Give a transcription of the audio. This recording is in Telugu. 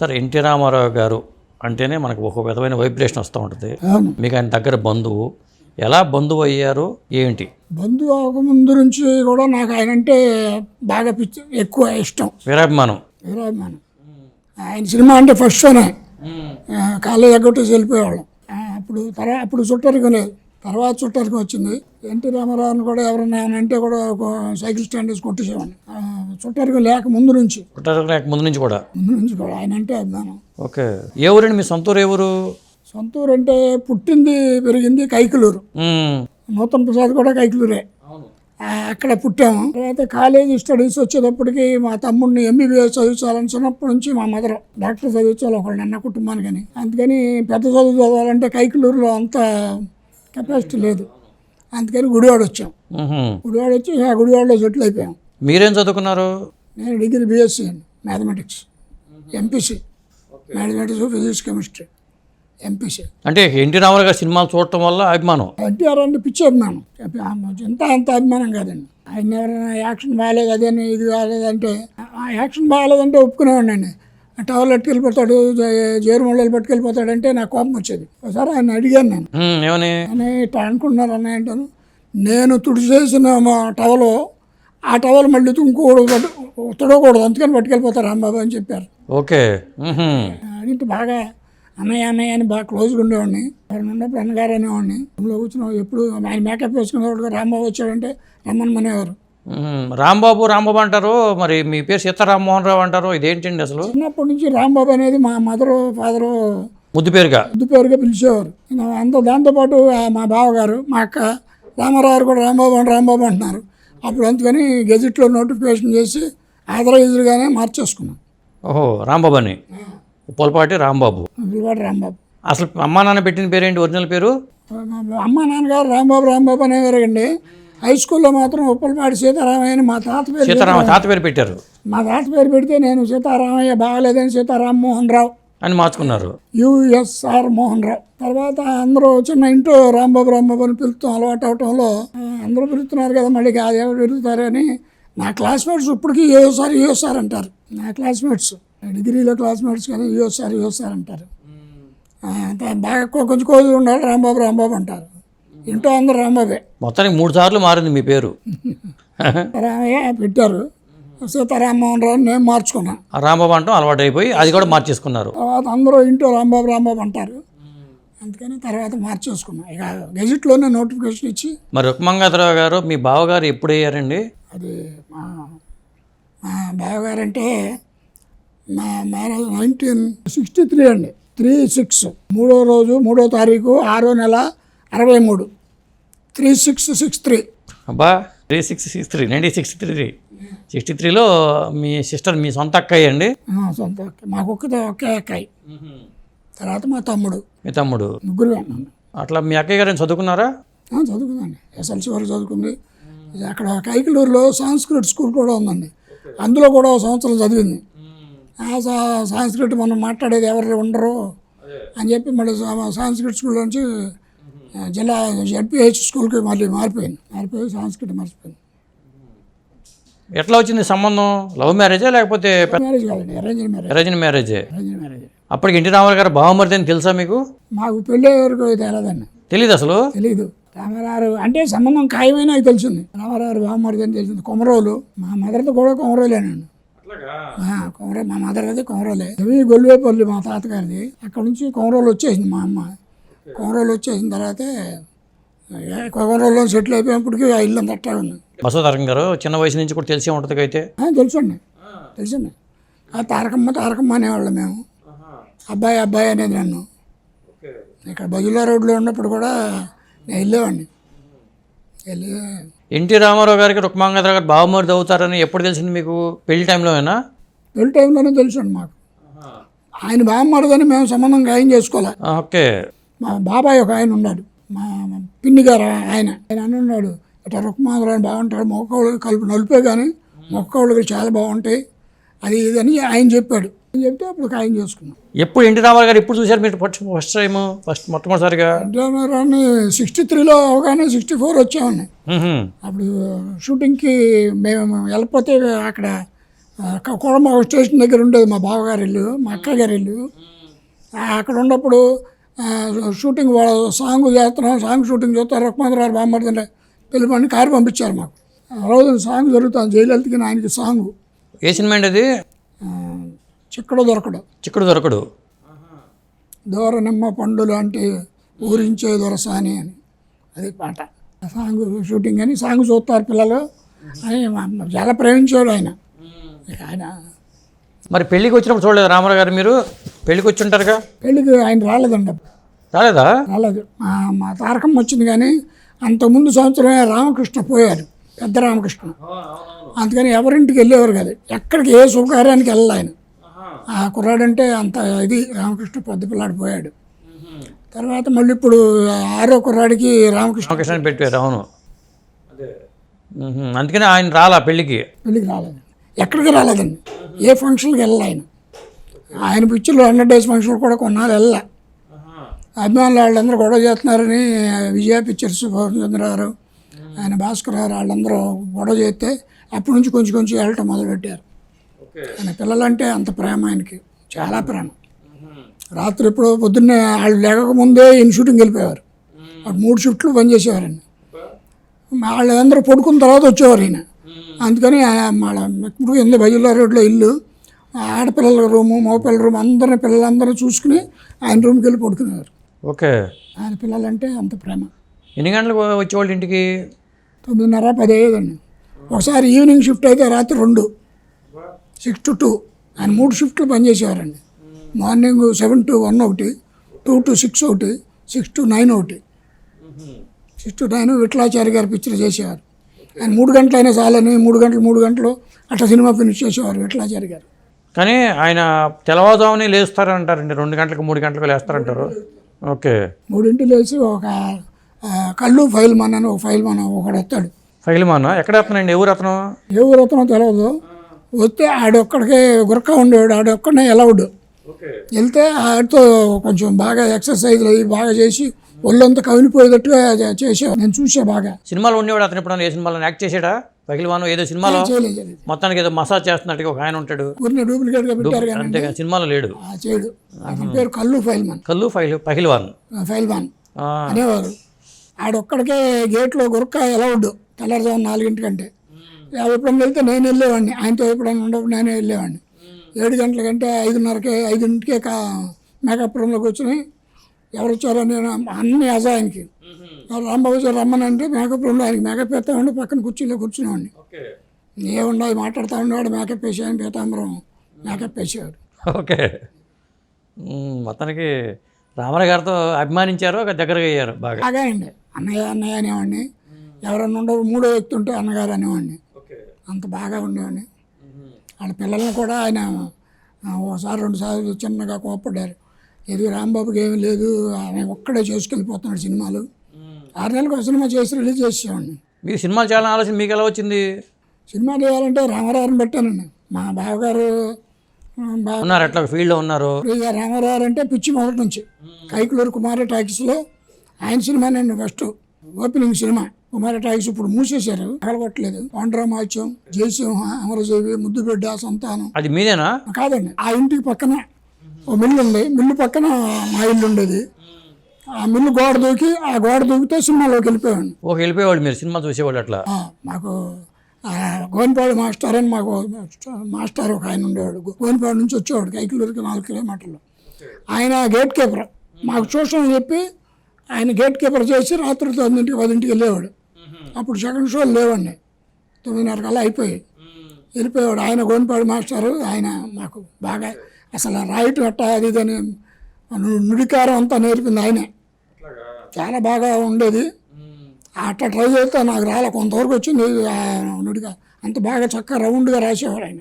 సార్ ఎన్టీ రామారావు గారు అంటేనే మనకు ఒక విధమైన వైబ్రేషన్ వస్తూ ఉంటుంది. మీకు ఆయన దగ్గర బంధువు. ఎలా బంధువు అయ్యారు? ఏంటి? బంధువు అవ్వక ముందు నుంచి కూడా నాకు ఆయన అంటే బాగా పిచ్చి ఎక్కువ ఇష్టం. వీరాభిమానం. వీరాభిమానం. ఆయన సినిమా అంటే ఫస్ట్ షోనే. కాలేజ్ ఎగ్గొట్టేసి వెళ్ళిపోయేవాళ్ళం. అప్పుడు తర్వాత అప్పుడు చుట్టరికం లేదు తర్వాత చుట్టరికం వచ్చింది. ఎన్టీ రామారావుని కూడా ఎవరన్నా అంటే కూడా ఒక సైకిల్ స్టాండ్ వేసి కొట్టేసేవాడిని. ఆ, చుట్టరికం లేక ముందు నుంచి. లేక ముందు నుంచి కూడా? ముందు నుంచి కూడా ఆయన అంటే అభిమానం. ఓకే. ఏ ఊరండి? మీ సొంత ఊరు ఏ ఊరు? సొంతూరు అంటే పుట్టింది పెరిగింది కైకులూరు. నూతన్ ప్రసాద్ కూడా కైకులూరే. అక్కడ పుట్టాము. తర్వాత కాలేజీ స్టడీస్ వచ్చేటప్పటికి మా తమ్ముడిని ఎంబీబీఎస్ చదివించాలని చిన్నప్పటి నుంచి మా మదర్ డాక్టర్ చదివించాలి ఒకళ్ళు అన్న కుటుంబానికి అని అందుకని పెద్ద చదువు చదవాలంటే కైకులూరులో అంత కెపాసిటీ లేదు. అందుకని గుడివాడ వచ్చాం. గుడివాడ వచ్చి ఆ గుడివాడలో సెటిల్ అయిపోయాం. మీరేం చదువుకున్నారు? నేను డిగ్రీ బీఎస్సీ అండి mathematics MPC mathematics physics chemistry MPC అంటే ఎన్టీ రామారావు గారి సినిమాలు చూడటం వల్ల అభిమానం? ఎన్టీఆర్ అంటే పిచ్చి అభిమానం. ఎంత అంత అభిమానం కాదండి. ఆయన ఎవరైనా యాక్షన్ బాగాలేదు అదేని ఇది బాగాలేదంటే ఆ యాక్షన్ బాగాలేదంటే ఒప్పుకునేవాడిని టవల్ పట్టుకెళ్ళిపోతాడు జేరుమల్లలు పట్టుకెళ్ళిపోతాడంటే నాకు కోపం వచ్చేది. ఒకసారి ఆయన అడిగాను నేను. ఏమని? అని ఇట్లా అనుకుంటున్నారు అన్నయ్య అంటాను. నేను తుడిచేసిన మా టవలు ఆ టవల్ మళ్ళీ ఇంకోడు తుడకూడదు అందుకని పట్టుకెళ్ళిపోతారు రాంబాబు అని చెప్పారు. ఓకే. అడిగితే బాగా అన్నయ్య అన్నయ్య అని బాగా క్లోజ్గా ఉండేవాడిని. ఎవరైనా ఉన్నప్పుడు అన్నగారు అనేవాడిని. రూమ్లో కూర్చున్నాం ఎప్పుడు ఆయన మేకప్ వేసుకునేవాడు రాంబాబు వచ్చాడంటే రమ్మని మనేవారు. మ్మ్. రాంబాబు రాంబాబు అంటారు. మరి మీ పేరు సీతారామమోహన్ రావు అంటారు. ఇదేంటండి అసలు? చిన్నప్పటి నుంచి రాంబాబు అనేది మా మదరు ఫాదరు ముద్దు పేరుగా. ముద్దు పేరుగా పిలిచేవారు. అంత దాంతోపాటు మా బావగారు మా అక్క రామారావు గారు కూడా రాంబాబు అని రాంబాబు అంటున్నారు. అప్పుడు అందుకని గెజిట్లో నోటిఫికేషన్ చేసి ఆథరైజ్డ్గానే మార్చేసుకున్నాం. ఓహో రాంబాబు అని ఉప్పలపాటి రాంబాబు. పిల్లవాడు రాంబాబు. అసలు అమ్మా నాన్న పెట్టిన పేరేంటి? ఒరిజినల్ పేరు? అమ్మ నాన్నగారు రాంబాబు రాంబాబు అనేవారండి. హై స్కూల్లో మాత్రం ఉప్పలపాటి సీతారామయ్య అని మా తాత పేరు సీతారామ తాత పేరు పెట్టారు. మా తాత పేరు పెడితే నేను సీతారామయ్య బాగాలేదని సీతారాం మోహన్ రావు. అని మార్చుకున్నారు. యుఎస్ఆర్ మోహన్ రావు. తర్వాత అందరూ చిన్న ఇంట్లో రాంబాబు రాంబాబు అని పిలుస్తాం అలవాటు అవటంలో అందరూ పిలుస్తున్నారు కదా మళ్ళీ ఎవరు పిలుస్తారని నా క్లాస్మేట్స్ ఇప్పటికీ యుఎస్ఆర్ యుఎస్ఆర్ అంటారు. నా క్లాస్మేట్స్. డిగ్రీలో క్లాస్మేట్స్ కానీ యుఎస్ఆర్ యుఎస్ఆర్ అంటారు. బాగా కొంచెం కోజు ఉండాలి రాంబాబు రాంబాబు అంటారు. ఇంట్లో అందరూ రాంబాబే. మొత్తానికి మూడు సార్లు మారింది మీ పేరు. రామయ్య పెట్టారు. సీతారామోహన్ రావు నేను మార్చుకున్నా. ఆ రాంబాబు అంటాం అలవాటు అయిపోయి అది కూడా మార్చేసుకున్నారు. తర్వాత అందరూ ఇంట్లో రాంబాబు రాంబాబు అంటారు. అందుకని తర్వాత మార్చేసుకున్నా. ఇక గెజిట్లోనే నోటిఫికేషన్ ఇచ్చి మరి రుక్మంగాధరావు గారు మీ బావగారు ఎప్పుడు అయ్యారండి? అది మా మా బావగారంటే మా మ్యారేజ్ నైన్టీన్ సిక్స్టీ త్రీ అండి. త్రీ సిక్స్ మూడో రోజు మూడో తారీఖు ఆరో నెల అరవై మూడు. త్రీ సిక్స్ సిక్స్ త్రీ అబ్బా three six six three nineteen sixty three sixty త్రీలో మీ సిస్టర్ మీ సొంత అక్కయ్య అండి? సొంత అక్క. మాకు ఒక్కతే ఒకే అక్కాయి తర్వాత మా తమ్ముడు. మీ తమ్ముడు. ముగ్గురు అట్లా మీ అక్కయ్య గారు చదువుకున్నారా? చదువుకుందండి ఎస్ఎల్సి వరకు చదువుకుంది. అక్కడ కైకలూరులో సాంస్క్రిట్ స్కూల్ కూడా ఉందండి. అందులో కూడా ఒక సంవత్సరం చదివింది. సాంస్క్రిట్ మనం మాట్లాడేది ఎవరు ఉండరు అని చెప్పి మళ్ళీ సాంస్క్రిట్ స్కూల్ నుంచి జిల్లా జడ్పిహెచ్ స్కూల్కి మళ్ళీ మారిపోయింది. మారిపోయి సాంస్క్రిట్ మర్చిపోయింది. ఎట్లా వచ్చింది సంబంధం? లవ్ మ్యారేజా లేకపోతే మ్యారేజ్ కాదండి అరేంజ్ మ్యారేజ్ అప్పటికి ఎన్టీ రామారావు గారు బావమరిది అని తెలుసా మీకు? మాకు పెళ్ళే వరకు తెలియదండి తెలియదు అసలు? తెలీదు. రామారావు అంటే సంబంధం ఖాయమైన నాకు తెలిసింది రామారావు బామ్మడిది అని తెలిసింది కొమరోలు మా మదర్తో కూడా కొమరోలేనండి. ఆ, కొమర మా మదర్ అది కొమరోలే. ఇవి గొల్లివేపల్లి మా తాతగారిది. అక్కడ నుంచి కొమరోలు వచ్చేసింది మా అమ్మ. కొమరోలు వచ్చేసిన తర్వాతే ఏ కొమరోల్లో సెటిల్ అయిపోయినప్పటికీ ఆ ఇల్లు అంతా ఉంది. బసవతారకం గారు చిన్న వయసు నుంచి కూడా తెలిసే ఉంటుంది అయితే? తెలుసండి తెలుసండి ఆ తారకమ్మ తారకమ్మ అనేవాళ్ళం మేము. అబ్బాయి అబ్బాయి అనేది నన్ను. ఇక్కడ బజులా రోడ్లో ఉన్నప్పుడు కూడా నేను వెళ్ళేవాడిని. వెళ్ళి ఎన్టీ రామారావు గారికి రుక్మాంగధర గారు బావమరిది అవుతారని ఎప్పుడు తెలిసింది మీకు? పెళ్ళి టైంలోనేనా పెళ్ళి టైంలోనే తెలుసండి మాకు. ఆయన బామ్మడదని మేము సంబంధం ఖాయం చేసుకోవాలి. ఓకే. మా బాబాయ్ ఒక ఆయన ఉన్నాడు. మా పిన్ని గారు ఆయన. ఆయన అని ఉన్నాడు ఇట్లా రుక్మాంధ్రాన్ని బాగుంటాడు మొక్కవాళ్ళకి కలుపు నలిపే కానీ మొక్కవాళ్ళకి చాలా బాగుంటాయి. అది ఇది అని ఆయన చెప్పాడు. అని చెప్తే అప్పుడు ఖాయం చేసుకున్నాం. ఎప్పుడు ఎన్టీ రామారావు గారు ఎప్పుడు చూశారు మీరు ఫస్ట్ ఫస్ట్ టైం ఫస్ట్ మొట్టమొదటిసారిగా? రాని సిక్స్టీ త్రీలో అవగానే సిక్స్టీ ఫోర్ వచ్చామండి మ్హూ. అప్పుడు షూటింగ్కి మేము వెళ్ళిపోతే అక్కడ కూడా మా స్టేషన్ దగ్గర ఉండేది మా బావగారి ఇల్లు మా అక్కగారి ఇల్లు. అక్కడ ఉన్నప్పుడు షూటింగ్ వాళ్ళ సాంగ్ చేస్తున్నాం సాంగ్ షూటింగ్ చూస్తారు? రుక్మంతరావు బామ్మర్దంటే పిలిపండి కారు పంపించారు మాకు. రోజు సాంగ్ జరుగుతుంది జయలలితకి ఆయనకి సాంగ్. ఏ సినిమా అండి అది? చిక్కడు దొరకడు. చిక్కుడు దొరకడు. దూర నిమ్మ పండు లాంటి ఊరించే దొరసాని అని అది పాట. సాంగ్ షూటింగ్ అని సాంగ్ చూస్తారు పిల్లలు. అని చాలా ప్రేమించాడు ఆయన. ఆయన మరి పెళ్ళికి వచ్చినప్పుడు చూడలేదు రామారావు గారు మీరు? పెళ్ళికి వచ్చి ఉంటారుగా పెళ్ళికి ఆయన రాలేదండి. రాలేదా? రాలేదు. మా తారకం వచ్చింది కానీ అంతకుముందు సంవత్సరమే రామకృష్ణ పోయారు పెద్ద రామకృష్ణ. అందుకని ఎవరింటికి వెళ్ళేవారు కాదు. ఎక్కడికి ఏ శుభకార్యానికి వెళ్ళాలి ఆయన. ఆ కుర్రాడంటే అంత ఇది రామకృష్ణ పెద్ద పిల్లాడు పోయాడు. తర్వాత మళ్ళీ ఇప్పుడు ఆరో కుర్రాడికి రామకృష్ణ పెట్టారు అవును. అందుకని ఆయన రాలా పెళ్ళికి? పెళ్ళికి రాలేదండి ఎక్కడికి రాలేదండి. ఏ ఫంక్షన్కి వెళ్ళాలి ఆయన. ఆయన పిక్చర్లు హండ్రెడ్ డేస్ ఫంక్షన్ కూడా కొన్నాళ్ళు వెళ్ళా అభిమానులు వాళ్ళందరూ గొడవ చేస్తున్నారని విజయ పిక్చర్స్ చంద్ర గారు ఆయన భాస్కర్ గారు వాళ్ళందరూ గొడవ చేస్తే అప్పటి నుంచి కొంచెం కొంచెం వెళ్ళటం మొదలుపెట్టారు. ఆయన పిల్లలంటే అంత ప్రేమ ఆయనకి. చాలా ప్రేమ. రాత్రి ఎప్పుడో పొద్దున్నే వాళ్ళు లేకక ముందే ఈయన షూటింగ్ వెళ్ళిపోయేవారు. మూడు షిఫ్ట్లు పనిచేసేవారండి. వాళ్ళందరూ పడుకున్న తర్వాత వచ్చేవారు ఈయన. అందుకని ఇప్పుడు ఉంది బజుల్లా రోడ్లో ఇల్లు ఆడపిల్లల రూము మగపిల్లల రూమ్ అందరిని పిల్లలందరూ చూసుకుని ఆయన రూమ్కి వెళ్ళి పడుకునేవారు ఓకే. ఆయన పిల్లలంటే అంత ప్రేమ. ఎన్ని గంటలకు వచ్చేవాళ్ళు ఇంటికి? తొమ్మిదిన్నర పది అయ్యేదండి. ఒకసారి ఈవినింగ్ షిఫ్ట్ అయితే రాత్రి రెండు సిక్స్ టు టూ. ఆయన మూడు షిఫ్ట్లు పనిచేసేవారండి మార్నింగ్ సెవెన్ టు వన్ ఒకటి టూ టు సిక్స్ ఒకటి సిక్స్ టు నైన్ ఒకటి. సిక్స్ టు నైన్ విఠలాచారి గారి పిక్చర్ చేసేవారు. ఆయన మూడు గంటలు అయినా చాలని మూడు గంటలు మూడు గంటలు అట్లా సినిమా ఫినిష్ చేసేవారు విఠలాచారి గారు కానీ ఆయన తెల్లవారుజామునే లేస్తారంటారండి రెండు గంటలకు మూడు గంటలకు లేస్తారంటారు. ఓకే. మూడింటికి లేచి ఒక కళ్ళు ఫైల్ మన్ అని ఒక ఫైల్ మన ఒకడు వస్తాడు ఫైల్ మాన ఎక్కడ వస్తున్నాయండి ఎవరు అతను? ఊరు అతనో తెలియదు వస్తే ఆడొక్కడికే గురక ఉండేవాడు ఆడొక్కడనే ఎలవుడ్ వెళ్తే ఆడితో కొంచెం బాగా ఎక్సర్సైజ్లు అవి బాగా చేసి ఒళ్ళంతా కవిలిపోయేటట్టుగా చే- చేసేవాడు. నేను చూసా బాగా. సినిమాలో ఉండేవాడు అతను ఎప్పుడన్నా ఏ సినిమాలో? యాక్ట్ చేసాడా పగిలివాను ఏదో సినిమాలో? మొత్తానికి ఏదో మసాజ్ చేస్తున్నట్టుగా ఒక ఆయన ఉంటాడు. ఊరిని డూప్లికేట్గా పెట్టారు కానీ అంతేగా సినిమాలో లేడు. ఆ చేయడు. అతని పేరు కళ్ళు ఫైల్ మన్ కళ్ళు ఫైల్ పగిలివాన్. ఫైల్ మాన్ ఆ, అనేవారు. ఆడొక్కడికే గేట్లో గురక ఎలవుడ్ తెల్లారుజాము నాలుగింటికంటే ఎప్పుడైనా వెళ్తే నేను వెళ్ళేవాడిని. ఆయనతో ఎప్పుడైనా ఉండప్పుడు నేనే వెళ్ళేవాడిని. ఏడు గంటల కంటే ఐదున్నరకే ఐదింటికే కా మేకప్ రూమ్లోకి వచ్చినాయి. ఎవరు వచ్చారో నేను అన్ని అజా ఆయనకి రాంబాబు అంటే మేకప్ రూమ్లో ఆయనకి మేకప్ ఉండి పక్కన కుర్చీలో కూర్చునేవాడిని. ఏముండదు మాట్లాడుతూ ఉండేవాడు మేకప్ వేసేవాడిని పీతాంబరం మేకప్ వేసేవాడు. ఓకే. మొత్తానికి రామారావు గారితో అభిమానించారు ఒక దగ్గరగా అయ్యారు బాగా. బాగా అండి. అన్నయ్య అన్నయ్య అనేవాడిని. ఎవరన్నా ఉండవు మూడో వ్యక్తి ఉంటే అన్నగారు అనేవాడిని. అంత బాగా ఉండేవాడిని. వాళ్ళ పిల్లల్ని కూడా ఆయన ఆ, ఓసారి రెండు సార్లు చిన్నగా కోపడ్డారు ఇది రాంబాబుకి ఏమీ లేదు ఆయన ఒక్కడే చేసుకెళ్ళిపోతున్నాడు సినిమాలు. ఆరు నెలలకు ఒక సినిమా చేసి రిలీజ్ చేసేవాడిని. మీరు సినిమాలు చాలా ఆలోచన మీకు ఎలా వచ్చింది? సినిమా చేయాలంటే రామారావుని పెట్టానండి మా బావగారు ఉన్నారు అట్లా ఫీల్డ్లో ఉన్నారు. రామారావు అంటే పిచ్చి మొదటి నుంచి. కైకులూరు కుమార టాకీస్లో ఆయన సినిమానండి ఫస్ట్ ఓపెనింగ్ సినిమా. కుమార టాకీస్ ఇప్పుడు మూసేశారు. కలగొట్టలేదు పాండ్రామాచ్యం జయసింహ అమరజీవి ముద్దుబిడ్డ సంతానం. అది మీదేనా? కాదండి. ఆ ఇంటికి పక్కన. ఓ మిల్లు ఉంది. మిల్లు పక్కన మా ఇల్లు ఉండేది. ఆ మిల్లు గోడ దూకి ఆ గోడ దూకితే సినిమాలోకి వెళ్ళిపోయాను ఓకే వెళ్ళిపోయేవాళ్ళు మీరు. సినిమా చూసేవాళ్ళు అట్లా? మాకు ఆ, గోవినపాడు మాస్టర్ అని మాకు మాస్టర్ ఒక ఆయన ఉండేవాడు. గోవినపాడు నుంచి వచ్చేవాడు కైకిలూరుకి నాలుగు కిలోమీటర్లు. ఆయన గేట్ కీపర్. మాకు ట్యూషన్ చెప్పి ఆయన గేట్ కీపర్ చేసి రాత్రి తొమ్మిదింటికి పదింటికి వెళ్ళేవాడు. అప్పుడు సెకండ్ షోలు లేవండి. తొమ్మిదిన్నర కల్లా అయిపోయాయి వెళ్ళిపోయాడు ఆయన గోవినపాడు మాస్టారు ఆయన మాకు బాగా అసలు రాయటం ఎట్టా అది ఇది అని నుడికారం అంతా నేర్పింది ఆయనే. చాలా బాగా ఉండేది. అట్లా ట్రై చేస్తే నాకు రాలే. కొంతవరకు వచ్చింది నుడిగా అంత బాగా చక్కగా రౌండ్గా రాసేవాడు ఆయన.